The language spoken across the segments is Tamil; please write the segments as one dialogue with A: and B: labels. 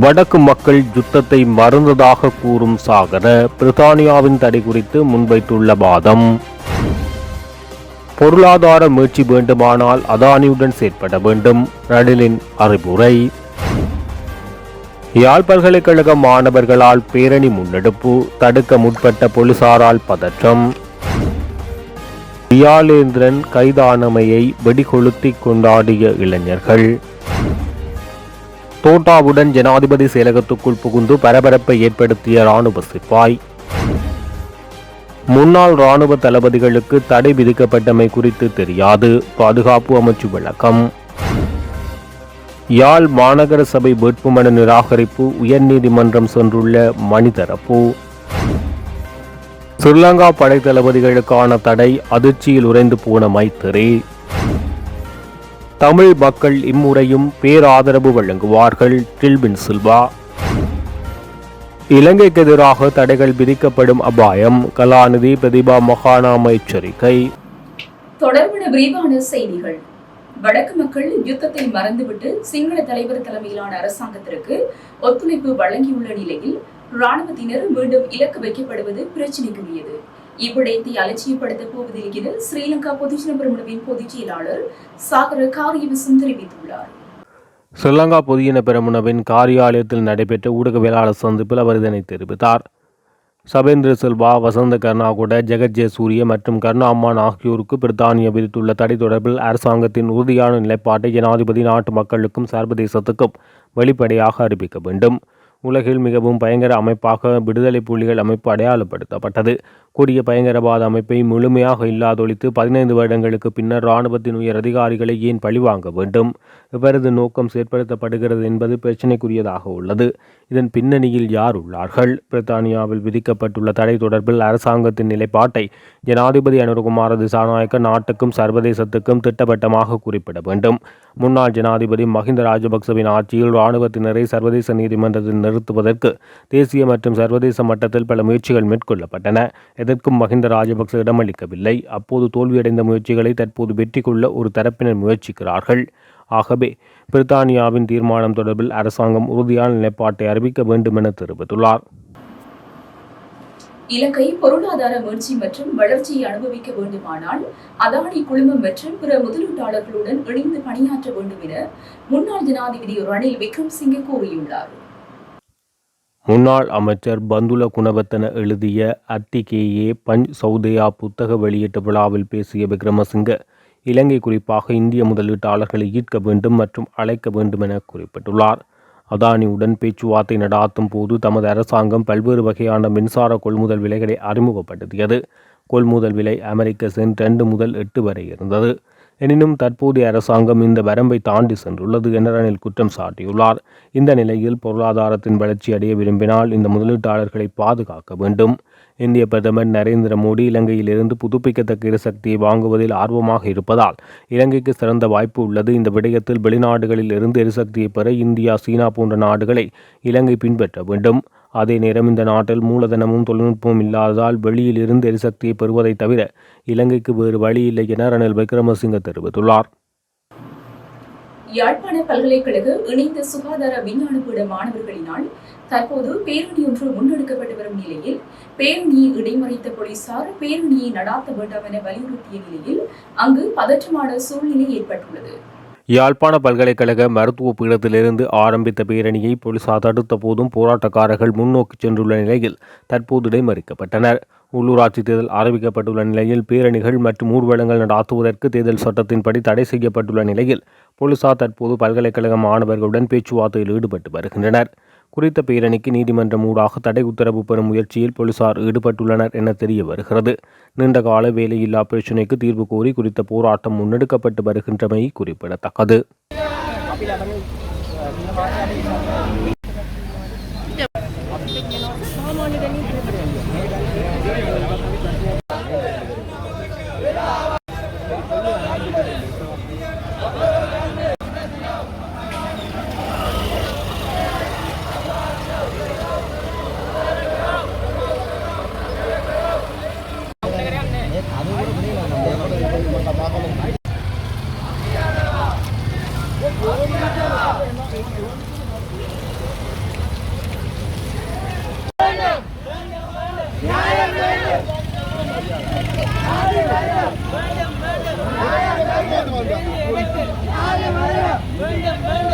A: வடக்கு மக்கள் யுத்தத்தை மறந்ததாக கூறும் சாகர பிரித்தானியாவின் தடை குறித்து முன்வைத்துள்ள வாதம். பொருளாதார மீட்சி வேண்டுமானால் அதானியுடன் செயற்பட வேண்டும் ரணிலின் அறிவுரை. யாழ் பல்கலைக்கழக மாணவர்களால் பேரணி முன்னெடுப்பு தடுக்க முற்பட்ட போலீசாரால் பதற்றம். வியாலேந்திரன் கைதானமையை வெடிகொளுத்தி கொண்டாடிய இளைஞர்கள். தோட்டாவுடன் ஜனாதிபதி செயலகத்துக்குள் புகுந்து பரபரப்பை ஏற்படுத்திய ராணுவ சிப்பாய். முன்னாள் ராணுவ தளபதிகளுக்கு தடை விதிக்கப்பட்டமை குறித்து தெரியாது. பாதுகாப்பு அமைச்சு விளக்கம். யாழ் மாநகர சபை வேட்புமனு நிராகரிப்பு உயர்நீதிமன்றம் சென்றுள்ள மணிதரப்பு. ஸ்ரீலங்கா படைத்தளபதிகளுக்கான தடை அதிர்ச்சியில் உறைந்து போன மைத்திரி. தமிழ் மக்கள் இம்முறையும் பேராதரவு வழங்குவார்கள். டில்பின் சில்வா. இலங்கைக்கு எதிராக தடைகள் விதிக்கப்படும் அபாயம் கலாநிதி பிரதிபா மகானாம எச்சரிக்கை
B: தொடர்பான விரிவான செய்திகள். வடக்கு மக்கள் யுத்தத்தை மறந்துவிட்டு சிங்கள தலைவர் தலைமையிலான அரசாங்கத்திற்கு ஒத்துழைப்பு வழங்கியுள்ள நிலையில் ராணுவத்தினர் மீண்டும் இலக்கு வைக்கப்படுவது பிரச்சினைக்குரியது. இவ்விடயத்தை அலட்சியப்படுத்தப் போவதிருக்கிறது ஸ்ரீலங்கா பொதுஜன பெருமளவின் பொதுச் செயலாளர் சாகர காரியவசம் தெரிவித்துள்ளார்.
A: ஸ்ரீலங்கா பொதுஜன பெரமுனவின் காரியாலயத்தில் நடைபெற்ற ஊடகவியலாளர் சந்திப்பில் அவர் இதனை தெரிவித்தார். சபேந்திர செல்வா வசந்த கர்ணாகுட ஜெகஜே சூரிய மற்றும் கருணா அம்மான் ஆகியோருக்கு பிரித்தானியா விதித்துள்ள தடை தொடர்பில் அரசாங்கத்தின் உறுதியான நிலைப்பாட்டை ஜனாதிபதி நாட்டு மக்களுக்கும் சர்வதேசத்துக்கும் வெளிப்படையாக அறிவிக்க வேண்டும். உலகில் மிகவும் பயங்கர அமைப்பாக விடுதலை புலிகள் அமைப்பு அடையாளப்படுத்தப்பட்டது. கூடிய பயங்கரவாத அமைப்பை முழுமையாக இல்லாதொழித்து பதினைந்து வருடங்களுக்கு பின்னர் இராணுவத்தின் உயர் அதிகாரிகளை ஏன் பழிவாங்க வேண்டும்? இவரது நோக்கம் செயற்படுத்தப்படுகிறது என்பது பிரச்சினைக்குரியதாக உள்ளது. இதன் பின்னணியில் யார் உள்ளார்கள்? பிரித்தானியாவில் விதிக்கப்பட்டுள்ள தடை தொடர்பில் அரசாங்கத்தின் நிலைப்பாட்டை ஜனாதிபதி அனுரகுமார திசாநாயக்க நாட்டுக்கும் சர்வதேசத்துக்கும் திட்டவட்டமாக குறிப்பிட வேண்டும். முன்னாள் ஜனாதிபதி மஹிந்த ராஜபக்சவின் ஆட்சியில் இராணுவத்தினரை சர்வதேச நீதிமன்றத்தில் நிறுத்துவதற்கு தேசிய மற்றும் சர்வதேச மட்டத்தில் பல முயற்சிகள் மேற்கொள்ளப்பட்டன. எதற்கும் மஹிந்த ராஜபக்ச இடமளிக்கவில்லை. அப்போது தோல்வியடைந்த முயற்சிகளை தற்போது வெற்றி கொள்ள ஒரு தரப்பினர் முயற்சிக்கிறார்கள். ஆகவே பிரித்தானியாவின் தீர்மானம் தொடர்பில் அரசாங்கம் உறுதியான நிலைப்பாட்டை அறிவிக்க வேண்டும் என தெரிவித்துள்ளார்.
B: இலங்கை பொருளாதார மீட்சி மற்றும் வளர்ச்சியை அனுபவிக்க வேண்டுமானால் அதானி குழுமம் மற்றும் பிற முதலீட்டாளர்களுடன் இணைந்து பணியாற்ற வேண்டும் என முன்னாள் ஜனாதிபதி ரணில் விக்ரம்சிங்கே கூறியுள்ளார்.
A: முன்னாள் அமைச்சர் பந்துல குணவத்தன எழுதிய அத்திகேயே பஞ்ச் சௌதையா புத்தக வெளியீட்டு விழாவில் பேசிய விக்ரமசிங்க இலங்கை குறிப்பாக இந்திய முதலீட்டாளர்களை ஈர்க்க வேண்டும் மற்றும் அழைக்க வேண்டும் என குறிப்பிட்டுள்ளார். அதானியுடன் பேச்சுவார்த்தை நடாத்தும் போது தமது அரசாங்கம் பல்வேறு வகையான மின்சார கொள்முதல் விலைகளை அறிமுகப்படுத்தியது. கொள்முதல் விலை அமெரிக்க சென்ட் ரெண்டு முதல் எட்டு வரை இருந்தது. எனினும் தற்போதைய அரசாங்கம் இந்த வரம்பை தாண்டி சென்றுள்ளது என ரணில் குற்றம் சாட்டியுள்ளார். இந்த நிலையில் பொருளாதாரத்தின் வளர்ச்சி அடைய விரும்பினால் இந்த முதலீட்டாளர்களை பாதுகாக்க வேண்டும். இந்திய பிரதமர் நரேந்திர மோடி இலங்கையிலிருந்து புதுப்பிக்கத்தக்க எரிசக்தியை வாங்குவதில் ஆர்வமாக இருப்பதால் இலங்கைக்கு சிறந்த வாய்ப்பு உள்ளது. இந்த விடயத்தில் வெளிநாடுகளில் இருந்து எரிசக்தியை பெற இந்தியா சீனா போன்ற நாடுகளை இலங்கை பின்பற்ற வேண்டும். அதே நேரம் இந்த நாட்டில் மூலதனமும் தொழில்நுட்பமும் இல்லாததால் வெளியில் இருந்து எரிசக்தியை பெறுவதை தவிர இலங்கைக்கு வேறு வழி இல்லை என ரணில் விக்ரமசிங்க தெரிவித்துள்ளார்.
B: யாழ்ப்பாண பல்கலைக்கழக இணைந்த சுகாதார விஞ்ஞான பீட மாணவர்களினால் தற்போது பேரணி ஒன்று முன்னெடுக்கப்பட்டு வரும் நிலையில் பேரணியை இடைமறித்த போலீசார் பேரணியை நடாத்த வேண்டாம் என வலியுறுத்திய நிலையில் அங்கு பதற்றமான சூழ்நிலை ஏற்பட்டுள்ளது.
A: யாழ்ப்பாண பல்கலைக்கழக மருத்துவ பீடத்திலிருந்து ஆரம்பித்த பேரணியை போலீசார் தடுத்த போதும் போராட்டக்காரர்கள் முன்னோக்கி சென்றுள்ள நிலையில் தற்போது இடைமறிக்கப்பட்டனர். உள்ளூராட்சி தேர்தல் ஆரம்பிக்கப்பட்டுள்ள நிலையில் பேரணிகள் மற்றும் ஊர்வலங்கள் நடாத்துவதற்கு தேர்தல் சட்டத்தின்படி தடை செய்யப்பட்டுள்ள நிலையில் போலீசார் தற்போது பல்கலைக்கழக மாணவர்களுடன் பேச்சுவார்த்தையில் ஈடுபட்டு வருகின்றனர். குறித்த பேரணிக்கு நீதிமன்றம் ஊடாக தடை உத்தரவு பெறும் முயற்சியில் போலீசார் ஈடுபட்டுள்ளனர் என தெரிய வருகிறது. நீண்டகால வேலையில்லா பிரச்சினைக்கு தீர்வு கோரி குறித்த போராட்டம் முன்னெடுக்கப்பட்டு வருகின்றமை குறிப்பிடத்தக்கது.
C: Vem, vem, vem.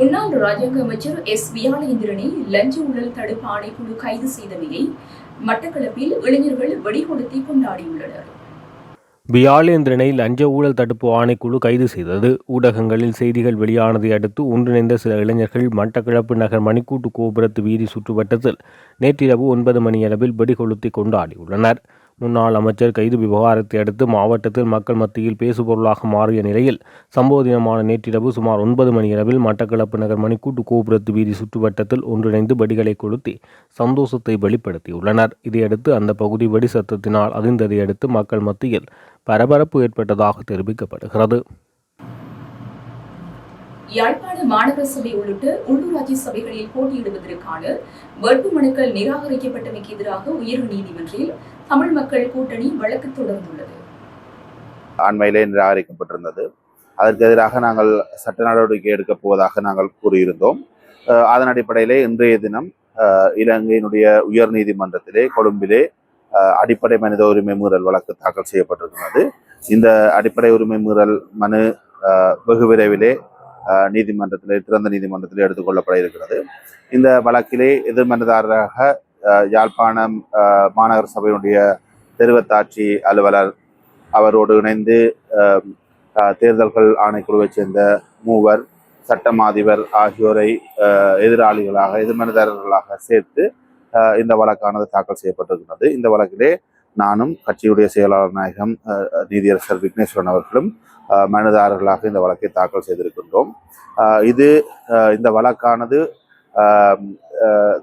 B: முன்னாள் ராஜாங்க அமைச்சர் எஸ். வியாளேந்திரனை லஞ்ச ஊழல் தடுப்பு ஆணைக்குழு கைது செய்தமையை மட்டக்களப்பில் இளைஞர்கள் வெடிகொடுத்தி கொண்டாடியுள்ளனர்
A: வியாழேந்திரனை லஞ்ச ஊழல் தடுப்பு ஆணைக்குழு கைது செய்தது. ஊடகங்களில் செய்திகள் வெளியானதை அடுத்து ஒன்றிணைந்த சில இளைஞர்கள் மட்டக்கிழப்பு நகர் மணிக்கூட்டு கோபுரத்து வீதி சுற்றுவட்டத்தில் நேற்றிரவு ஒன்பது மணியளவில் வெடிகொளுத்தி கொண்டாடியுள்ளனர். முன்னாள் அமைச்சர் கைது விவகாரத்தை அடுத்து மாவட்டத்தில் மக்கள் மத்தியில் பேசுபொருளாக மாறிய நிலையில் சம்பவ தினமான நேற்றிரவு சுமார் ஒன்பது மணியளவில் மட்டக்களப்பு நகர் மணிக்கூட்டு கோபுரத்து வீதி சுற்றுவட்டத்தில் ஒன்றிணைந்து படிகளை கொளுத்தி சந்தோஷத்தை வெளிப்படுத்தியுள்ளனர். இதையடுத்து அந்த பகுதி வெடி சத்தத்தினால் அதிர்ந்ததை அடுத்து மக்கள் மத்தியில் பரபரப்பு ஏற்பட்டதாக தெரிவிக்கப்படுகிறது.
B: யாழ்ப்பாண மாநகர சபை உள்ளிட்ட உள்ளூராட்சி சபைகளில் போட்டியிடுவதற்கான வேட்புமனுக்கள் நிராகரிக்கப்பட்டமைக்கு எதிராக உயர் நீதிமன்றில் தமிழ் மக்கள் கூட்டணி வழக்கு தொடர்ந்துள்ளது.
D: அண்மையிலே நிராகரிக்கப்பட்டிருந்தது. அதற்கு எதிராக நாங்கள் சட்ட நடவடிக்கை எடுக்கப் போவதாக நாங்கள் கூறியிருந்தோம். அதன் அடிப்படையிலே இன்றைய தினம் இலங்கையினுடைய உயர் நீதிமன்றத்திலே கொழும்பிலே அடிப்படை மனித உரிமை மீறல் வழக்கு தாக்கல் செய்யப்பட்டிருக்கிறது. இந்த அடிப்படை உரிமை மீறல் மனு வெகு விரைவிலே நீதிமன்றத்தில் திறந்த நீதிமன்றத்தில் எடுத்துக்கொள்ளப்பட இருக்கிறது. இந்த வழக்கிலே எதிர்மனதாரராக யாழ்ப்பாணம் மாநகர சபையினுடைய தெருவத்தாட்சி அலுவலர் அவரோடு இணைந்து தேர்தல்கள் ஆணைக்குழுவைச் சேர்ந்த மூவர் சட்டமாதிபர் ஆகியோரை எதிராளிகளாக எதிர்மனதாரர்களாக சேர்த்து இந்த வழக்கானது தாக்கல் செய்யப்பட்டிருக்கிறது. இந்த வழக்கிலே நானும் கட்சியுடைய செயலாளர் நாயகம் நீதியரசர் விக்னேஸ்வரன் அவர்களும் அஹ், மனுதாரர்களாக இந்த வழக்கை தாக்கல் செய்திருக்கின்றோம். இது இந்த வழக்கானது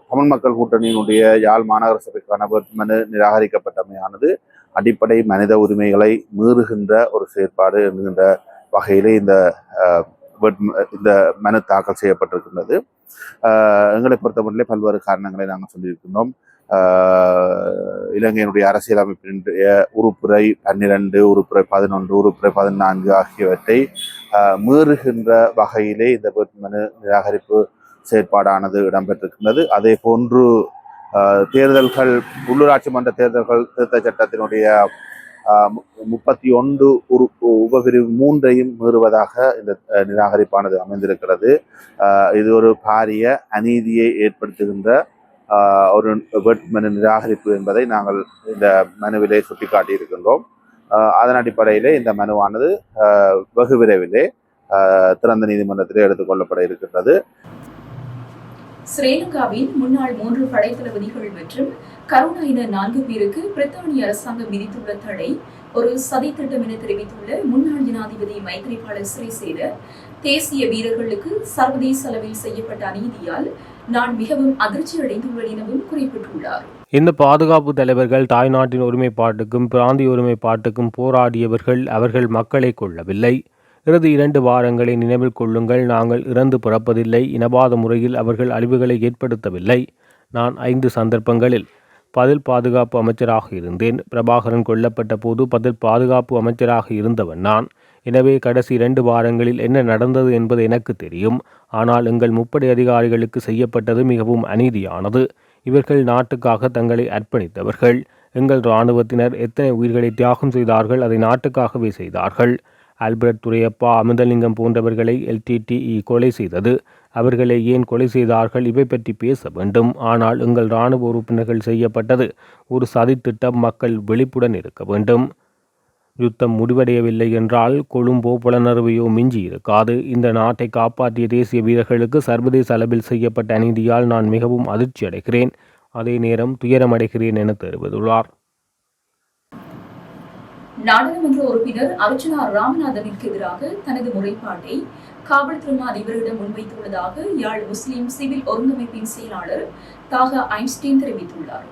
D: தமிழ் மக்கள் கூட்டணியினுடைய யாழ் மாநகர சபைக்கான வேட்புமனு நிராகரிக்கப்பட்டமையானது அடிப்படை மனித உரிமைகளை மீறுகின்ற ஒரு செயற்பாடு என்கின்ற வகையிலே இந்த இந்த மனு தாக்கல் செய்யப்பட்டிருக்கின்றது. எங்களை பொறுத்தமட்டிலே பல்வேறு காரணங்களை நாங்கள் சொல்லியிருக்கின்றோம். இலங்கையினுடைய அரசியலமைப்பினுடைய உறுப்புரை பன்னிரண்டு உறுப்புரை பதினொன்று உறுப்புரை பதினான்கு ஆகியவற்றை மீறுகின்ற வகையிலே இந்த வேட்புமனு நிராகரிப்பு செயற்பாடானது இடம்பெற்றிருக்கின்றது. அதே போன்று தேர்தல்கள் உள்ளூராட்சி மன்ற தேர்தல்கள் திருத்த சட்டத்தினுடைய முப்பத்தி ஒன்று உரு உபபிரிவு மூன்றையும் மீறுவதாக இந்த நிராகரிப்பானது அமைந்திருக்கிறது. இது ஒரு பாரிய அநீதியை ஏற்படுத்துகின்ற அஹ், ஒரு வேட்புமனு நிராகரிப்பு என்பதை நாங்கள் இந்த மனுவிலே சுட்டிக்காட்டியிருக்கின்றோம். அதன் அடிப்படையிலே இந்த மனுவானது வெகு விரைவிலே திறந்த நீதிமன்றத்திலே எடுத்துக்கொள்ளப்பட இருக்கின்றது.
B: ஸ்ரீலங்காவின் முன்னாள் மூன்று படைத்தளபதிகள் மற்றும் கருணா இன நான்கு பேருக்கு பிரித்தானிய அரசாங்கம் விதித்துள்ள தடை ஒரு சதி திட்டம் என தெரிவித்துள்ள முன்னாள் ஜனாதிபதி மைத்ரிபால சிறிசேன தேசிய வீரர்களுக்கு சர்வதேச அளவில் செய்யப்பட்ட அநீதியால் நான் மிகவும் அதிர்ச்சி அடைந்துள்ளேன் எனவும் குறிப்பிட்டுள்ளார்.
A: இந்த பாதுகாப்பு தலைவர்கள் தாய்நாட்டின் ஒருமைப்பாட்டுக்கும் பிராந்திய ஒருமைப்பாட்டுக்கும் போராடியவர்கள் அவர்கள் மக்களை கொள்ளவில்லை இறுதி இரண்டு வாரங்களை நினைவில் கொள்ளுங்கள். நாங்கள் இறந்து பிறப்பதில்லை. இனவாத முறையில் அவர்கள் அழிவுகளை ஏற்படுத்தவில்லை. நான் ஐந்து சந்தர்ப்பங்களில் பதில் பாதுகாப்பு அமைச்சராக இருந்தேன். பிரபாகரன் கொல்லப்பட்ட போது பதில் பாதுகாப்பு அமைச்சராக இருந்தவன் நான். எனவே கடைசி இரண்டு வாரங்களில் என்ன நடந்தது என்பது எனக்கு தெரியும். ஆனால் எங்கள் முப்படை அதிகாரிகளுக்கு செய்யப்பட்டது மிகவும் அநீதியானது. இவர்கள் நாட்டுக்காக தங்களை அர்ப்பணித்தவர்கள். எங்கள் இராணுவத்தினர் எத்தனை உயிர்களை தியாகம் செய்தார்கள் அதை நாட்டுக்காகவே செய்தார்கள். ஆல்பர்ட் துரையப்பா அமிர்தலிங்கம் போன்றவர்களை எல்டிடிஇ கொலை செய்தது. அவர்களை ஏன் கொலை செய்தார்கள்? இவை பற்றி பேச வேண்டும். ஆனால் எங்கள் இராணுவ உறுப்பினர்கள் செய்யப்பட்டது ஒரு சதித்திட்டம் மக்கள் விழிப்புடன் இருக்க வேண்டும். யுத்தம் முடிவடையவில்லை என்றால் கொழும்போ புலனறுவையோ மிஞ்சி இருக்காது. இந்த நாட்டை காப்பாற்றிய தேசிய வீரர்களுக்கு சர்வதேச அளவில் செய்யப்பட்ட அநீதியால் நான் மிகவும் அதிர்ச்சி அடைகிறேன். அதே நேரம் துயரமடைகிறேன் என தெரிவித்துள்ளார்.
B: நாடாளுமன்ற உறுப்பினர் அர்ச்சனா ராமநாதனிற்கு எதிராக தனது முறைப்பாட்டை காவல்துறை அதிபரிடம் முன்வைத்துள்ளதாக யாழ் முஸ்லிம் சிவில் ஒருங்கமைப்பின் செயலாளர் தாக ஐன்ஸ்டீன் தெரிவித்துள்ளார்.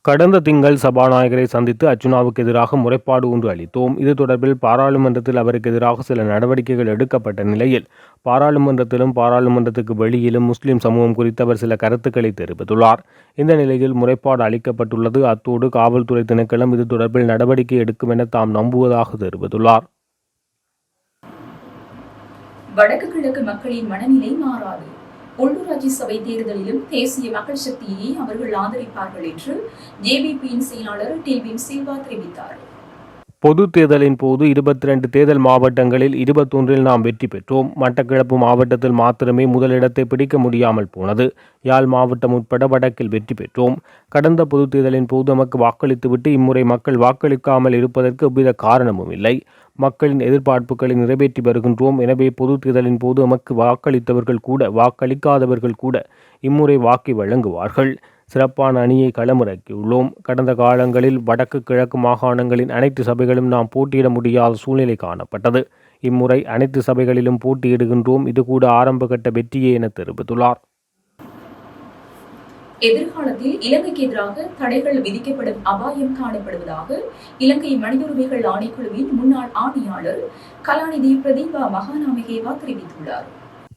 A: கடந்த திங்கள் சபாநாயகரை சந்தித்து அர்ச்சுனாவுக்கு எதிராக முறைப்பாடு ஒன்று அளித்தோம். இது தொடர்பில் பாராளுமன்றத்தில் அவருக்கு எதிராக சில நடவடிக்கைகள் எடுக்கப்பட்ட நிலையில் பாராளுமன்றத்திலும் பாராளுமன்றத்துக்கு வெளியிலும் முஸ்லிம் சமூகம் குறித்து அவர் சில கருத்துக்களை தெரிவித்துள்ளார். இந்த நிலையில் முறைப்பாடு அளிக்கப்பட்டுள்ளது. அத்தோடு காவல்துறை திணைக்களம் இது தொடர்பில் நடவடிக்கை எடுக்கும் என தாம் நம்புவதாக தெரிவித்துள்ளார்.
B: வடக்கு கிழக்கு மக்களின் மனநிலை மாறாது. உள்ளூராட்சி சபை தேர்தலிலும் தேசிய மக்கள் சக்தியை அவர்கள் ஆதரிப்பார்கள் என்று ஜேபிபியின் செயலாளர் டெல்வின் சில்வா தெரிவித்தார்.
A: பொது தேர்தலின் போது இருபத்தி ரெண்டு தேர்தல் மாவட்டங்களில் இருபத்தொன்றில் நாம் வெற்றி பெற்றோம். மட்டக்கிழப்பு மாவட்டத்தில் மாத்திரமே முதலிடத்தை பிடிக்க முடியாமல் போனது. யாழ் மாவட்டம் உட்பட வடக்கில் வெற்றி பெற்றோம். கடந்த பொது தேர்தலின் போது நமக்கு வாக்களித்துவிட்டு இம்முறை மக்கள் வாக்களிக்காமல் இருப்பதற்கு எவ்வித காரணமும் இல்லை. மக்களின் எதிர்பார்ப்புகளை நிறைவேற்றி வருகின்றோம். எனவே பொது தேர்தலின் போது நமக்கு வாக்களித்தவர்கள் கூட வாக்களிக்காதவர்கள் கூட இம்முறை வாக்கை வழங்குவார்கள். சிறப்பான அணியை களமிறக்கியுள்ளோம். கடந்த காலங்களில் வடக்கு கிழக்கு மாகாணங்களின் அனைத்து சபைகளும் நாம் போட்டியிட முடியாத சூழ்நிலை காணப்பட்டது. இம்முறை அனைத்து சபைகளிலும் போட்டியிடுகின்றோம். இது கூட ஆரம்பகட்ட வெற்றியே என தெரிவித்துள்ளார்.
B: எதிர்காலத்தில் இலங்கைக்கு எதிராக தடைகள் விதிக்கப்படும் அபாயம் காணப்படுவதாக இலங்கை மனித உரிமைகள் ஆணைக்குழுவின் முன்னாள் ஆணையாளர் கலாநிதி பிரதீபா மகாநாமிகேவா தெரிவித்துள்ளார்.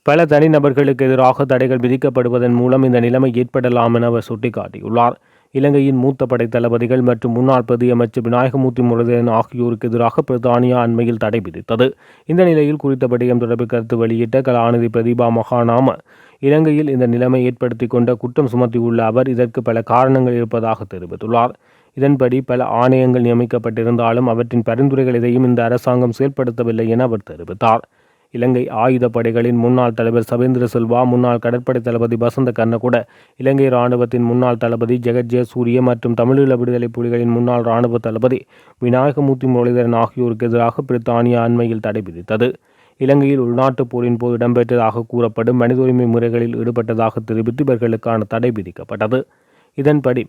A: பல தனிநபர்களுக்கு எதிராக தடைகள் விதிக்கப்படுவதன் மூலம் இந்த நிலைமை ஏற்படலாம் என அவர் சுட்டிக்காட்டியுள்ளார். இலங்கையின் மூத்த படை தளபதிகள் மற்றும் முன்னாள் பிரதி அமைச்சர் விநாயகமூர்த்தி முரளிதரன் ஆகியோருக்கு எதிராக பிரித்தானியா அண்மையில் தடை விதித்தது. இந்த நிலையில் குறித்த விடயம் தொடர்பில் கருத்து வெளியிட்ட கலாநிதி பிரதீபா மகாநாம இலங்கையில் இந்த நிலைமை ஏற்படுத்தி கொண்ட குற்றம் சுமத்தியுள்ள அவர் இதற்கு பல காரணங்கள் இருப்பதாக தெரிவித்துள்ளார். இதன்படி பல ஆணையங்கள் நியமிக்கப்பட்டிருந்தாலும் அவற்றின் பரிந்துரைகள் எதையும் இந்த அரசாங்கம் செயல்படுத்தவில்லை என அவர் தெரிவித்தார். இலங்கை ஆயுதப் படைகளின் முன்னாள் தலைவர் சவேந்திர செல்வா முன்னாள் கடற்படை தளபதி வசந்த கர்ணகுட இலங்கை இராணுவத்தின் முன்னாள் தளபதி ஜெகத் ஜெயசூரிய மற்றும் தமிழீழ விடுதலை புலிகளின் முன்னாள் இராணுவ தளபதி விநாயகமூர்த்தி முரளிதரன் ஆகியோருக்கு எதிராக பிரித்தானியா அண்மையில் தடை விதித்தது. இலங்கையில் உள்நாட்டுப் போரின் போது இடம்பெற்றதாக கூறப்படும் மனித உரிமை முறைகளில் ஈடுபட்டதாக தெரிவித்து இவர்களுக்கான தடை விதிக்கப்பட்டது. இதன்படி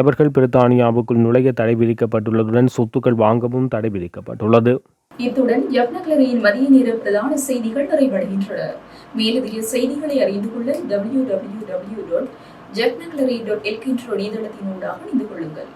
A: எவர்கள் பிரித்தானியாவுக்குள் நுழைய தடை விதிக்கப்பட்டுள்ளதுடன் சொத்துக்கள் வாங்கவும் தடை விதிக்கப்பட்டுள்ளது.
B: இத்துடன் யப்னக்லரியின் மதிய நேர பிரதான செய்திகள் நிறைவடைகின்றன. மேலதிக செய்திகளை அறிந்து கொள்ள டபிள்யூ டபிள்யூ டபிள்யூ டாட் ஜப்னக்லரி டாட் எல்கின்ற இணையதளத்தினூடாக இணைந்து கொள்ளுங்கள்.